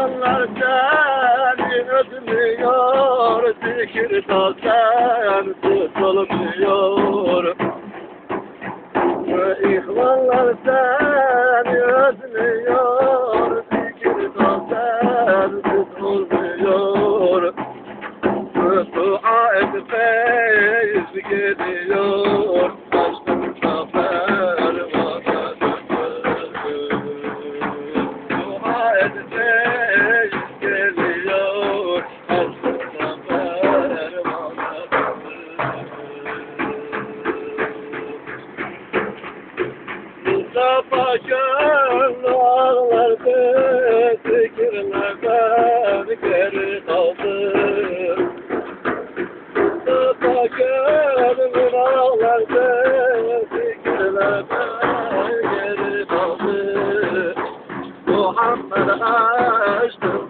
ihvanlar seni özlüyor Zikirda sen tutulmuyor. İhvanlar seni özlüyor Zikirda sen tutulmuyor. Dua et feyz geliyor Aşkın zafer Dua et Ağlardı Fikirlerden geri kaldı. Mustafa gönlü ağlardı Fikirlerden geri kaldı. Muhammed aşkı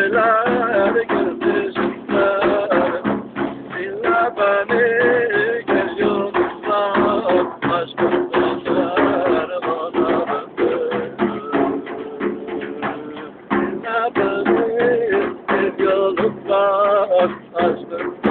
Mustafa Ashton.